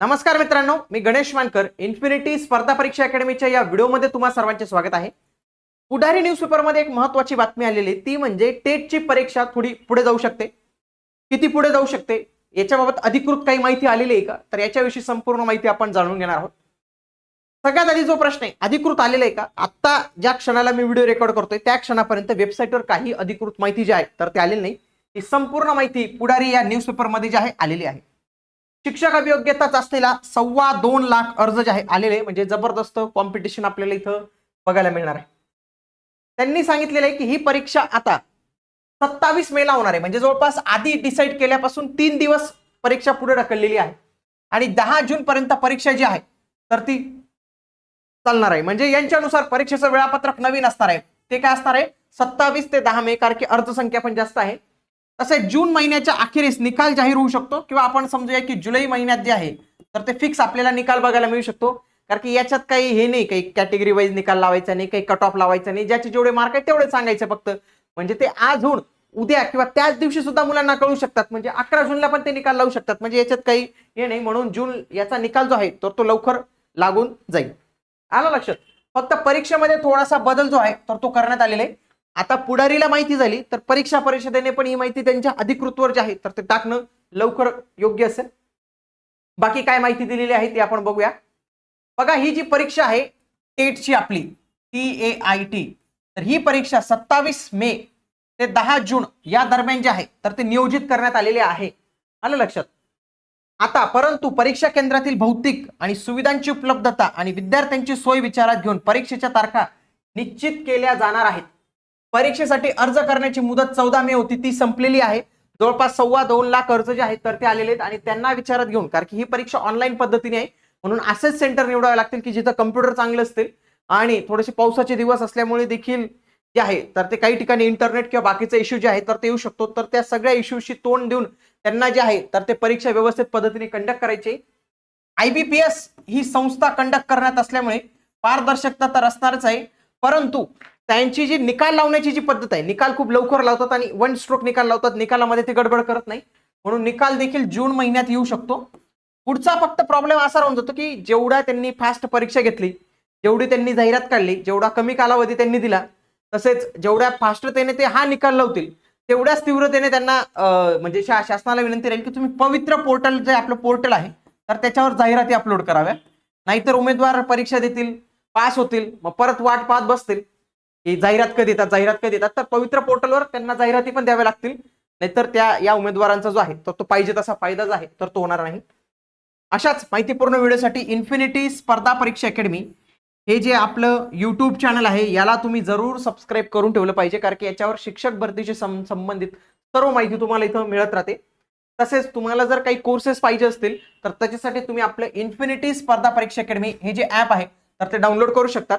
नमस्कार मित्रांनो मी गणेश मानकर इन्फिनिटी स्पर्धा परीक्षा अकॅडमीच्या या व्हिडिओमध्ये तुम्हा सर्वांचे स्वागत आहे. पुढारी न्यूजपेपरमध्ये एक महत्वाची बातमी आलेली आहे, ती म्हणजे टेटची परीक्षा थोडी पुढे जाऊ शकते. किती पुढे जाऊ शकते? याच्याबाबत अधिकृत काही माहिती आलेली आहे का? तर याच्याविषयी संपूर्ण माहिती आपण जाणून घेणार आहोत. सगळ्यात आधी जो प्रश्न आहे अधिकृत आलेला आहे का? आत्ता ज्या क्षणाला मी व्हिडिओ रेकॉर्ड करतोय त्या क्षणापर्यंत वेबसाईटवर काही अधिकृत माहिती जी आहे तर ते आलेली नाही. ही संपूर्ण माहिती पुढारी या न्यूजपेपरमध्ये जी आहे आलेली आहे. शिक्षक अभियोग्यताच असलेला सव्वा दोन लाख अर्ज जे आहे आलेले म्हणजे जबरदस्त कॉम्पिटिशन आपल्याला इथं बघायला मिळणार आहे. त्यांनी सांगितलेलं आहे की ही परीक्षा आता सत्तावीस मेला होणार आहे. म्हणजे जवळपास आधी डिसाईड केल्यापासून तीन दिवस परीक्षा पुढे ढकललेली आहे. आणि दहा जून पर्यंत परीक्षा जी आहे तर ती चालणार आहे. म्हणजे यांच्यानुसार परीक्षेचं वेळापत्रक नवीन असणार आहे. ते काय असणार आहे? सत्तावीस ते दहा मे कारण की अर्जसंख्या पण जास्त आहे. तसेच जून महिन्याच्या अखेरीस निकाल जाहीर होऊ शकतो किंवा आपण समजूया की जुलै महिन्यात जे आहे तर ते फिक्स आपल्याला निकाल बघायला मिळू शकतो. कारण की याच्यात काही हे नाही काही कॅटेगरी वाईज निकाल लावायचा नाही काही कट ऑफ लावायचा नाही. ज्याचे जेवढे मार्क आहेत तेवढे सांगायचे फक्त. म्हणजे ते आज होऊन उद्या किंवा त्याच दिवशी सुद्धा मुलांना कळू शकतात. म्हणजे अकरा जूनला पण ते निकाल लावू शकतात. म्हणजे याच्यात काही हे नाही म्हणून जून याचा निकाल जो आहे तर तो लवकर लागून जाईल. आलं लक्षात? फक्त परीक्षेमध्ये थोडासा बदल जो आहे तर तो करण्यात आलेला आहे. आता पुढारीला माहिती झाली तर परीक्षा परिषदेने पण ही माहिती त्यांच्या अधिकृतवर जी आहे तर ते टाकणं लवकर योग्य असेल. बाकी काय माहिती दिलेली आहे ती आपण बघूया. बघा ही जी परीक्षा आहे टेटची आपली टी ए आय टी तर ही परीक्षा सत्तावीस मे ते दहा जून या दरम्यान जे आहे तर ते नियोजित करण्यात आलेले आहे. आलं लक्षात? आता परंतु परीक्षा केंद्रातील भौतिक आणि सुविधांची उपलब्धता आणि विद्यार्थ्यांची सोय विचारात घेऊन परीक्षेच्या तारखा निश्चित केल्या जाणार आहेत. परीक्षेसाठी अर्ज करण्याची मुदत चौदा मे होती ती संपलेली आहे. जवळपास सव्वा दोन लाख अर्ज जे आहेत तर ते आलेले आहेत आणि त्यांना विचारात घेऊन कारण की ही परीक्षा ऑनलाईन पद्धतीने आहे. म्हणून असेच सेंटर निवडावे लागतील की जिथं कम्प्युटर चांगले असतील. आणि थोडेसे पावसाचे दिवस असल्यामुळे देखील जे आहे तर ते काही ठिकाणी इंटरनेट किंवा बाकीचे इश्यू जे आहे तर ते येऊ शकतो. तर त्या सगळ्या इश्यूशी तोंड देऊन त्यांना जे आहे तर ते परीक्षा व्यवस्थित पद्धतीने कंडक्ट करायचे. आयबीपीएस ही संस्था कंडक्ट करण्यात असल्यामुळे पारदर्शकता तर असणारच आहे. परंतु त्यांची जी निकाल लावण्याची जी पद्धत आहे निकाल खूप लवकर लावतात आणि वन स्ट्रोक निकाल लावतात निकालामध्ये ते गडबड करत नाही. म्हणून निकाल देखील जून महिन्यात येऊ शकतो. पुढचा फक्त प्रॉब्लेम असा राहून जातो की जेवढा त्यांनी फास्ट परीक्षा घेतली जेवढी त्यांनी जाहिरात काढली जेवढा कमी कालावधी त्यांनी दिला तसेच जेवढ्या फास्टतेने ते हा निकाल लावतील तेवढ्याच तीव्रतेने त्यांना म्हणजे शा शासनाला विनंती राहील की तुम्ही पवित्र पोर्टल जे आपलं पोर्टल आहे तर त्याच्यावर जाहिराती अपलोड कराव्या. नाहीतर उमेदवार परीक्षा देतील पास होतील मग परत वाट पाहत बसतील. की जाहिरात कधी येतात जाहिरात कधी येतात तर पवित्र पोर्टलवर त्यांना जाहिराती पण द्याव्या लागतील. नाहीतर त्या या उमेदवारांचा जो आहे तर तो पाहिजे तसा फायदाच आहे तर तो होणार नाही. अशाच माहितीपूर्ण व्हिडिओसाठी इन्फिनिटी स्पर्धा परीक्षा अकॅडमी हे जे आपलं युट्यूब चॅनल आहे याला तुम्ही जरूर सबस्क्राईब करून ठेवलं पाहिजे कारण की याच्यावर शिक्षक भरतीशी सं- संबंधित सर्व माहिती तुम्हाला इथं मिळत राहते. तसेच तुम्हाला जर काही कोर्सेस पाहिजे असतील तर त्याच्यासाठी तुम्ही आपलं इन्फिनिटी स्पर्धा परीक्षा अकॅडमी हे जे ॲप आहे तर ते डाउनलोड करू शकतात